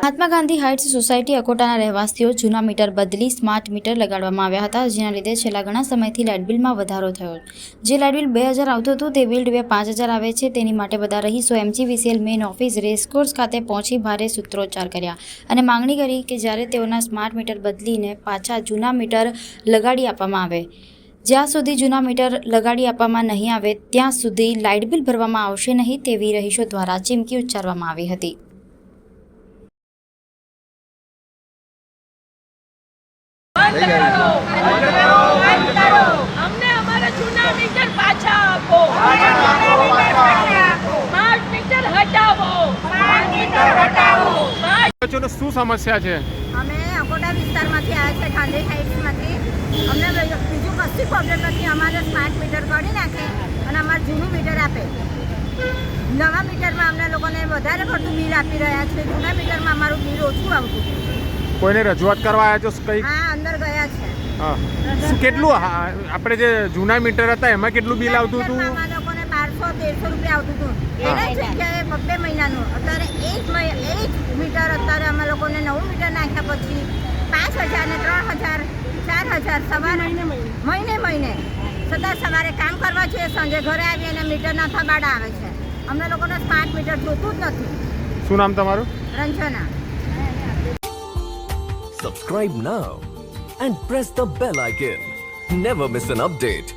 મહાત્મા Gandhi heights society અકોટાના રહેવાસીઓ જૂના મીટર બદલી સ્માર્ટ મીટર લગાડવામાં આવ્યા હતા, જેના લીધે છેલ્લા ઘણા સમયથી લાઇટ બિલમાં વધારો થયો. જે લાઇટ બિલ બે હજાર આવતું હતું, તે બિલ બે પાંચ હજાર આવે છે. તેની માટે બધા રહીશો એમજીવીસીએલ મેઇન ઓફિસ રેસકોર્સ ખાતે પહોંચી ભારે સૂત્રોચ્ચાર કર્યા અને માંગણી કરી કે જ્યારે તેઓના સ્માર્ટ મીટર બદલીને પાછા જૂના મીટર લગાડી આપવામાં આવે. જ્યાં સુધી જૂના મીટર લગાડી આપવામાં નહીં આવે ત્યાં સુધી લાઇટ બિલ ભરવામાં આવશે નહીં તેવી રહીશો દ્વારા ચીમકી ઉચ્ચારવામાં આવી હતી. શું સમસ્યા છે? અમે અકોટા વિસ્તારમાંથી આવ્યા છે ગાંધી હાઇટ્સમાંથી કશી પ્રોબ્લેમ નથી. અમારે સ્માર્ટ મીટર કરી નાખે અને અમારે જૂનું મીટર આપે. નવા મીટરમાં અમને લોકોને વધારે પડતું બિલ આપી રહ્યા છે. જૂના મીટરમાં અમારું બિલ ઓછું આવતું. કોઈને રજૂઆત કરવા આવ્યા છો? કઈ હા અંદર ગયા છે. હા. કેટલું હા, આપણે જે જૂના મીટર હતા એમાં કેટલું બિલ આવતું હતું? અમારા લોકોને બારસો તેરસો રૂપિયા આવતું હતું. એને જગ્યાએ બબ્બે મહિનાનું. અત્યારે એક એક મીટર અત્યારે અમે લોકોને નવું મીટર નાખ્યા પછી પાંચ હજાર ને ત્રણ હજાર ચાર હજાર મહિને સવારે કામ કરવા છે સાંજે ઘરે આવીએ અને મીટરના થબાડા આવે છે. અમને લોકોને સ્માર્ટ મીટર જોતું જ નથી. શું નામ તમારું? Ranjana. Subscribe now and press the bell icon never miss an update.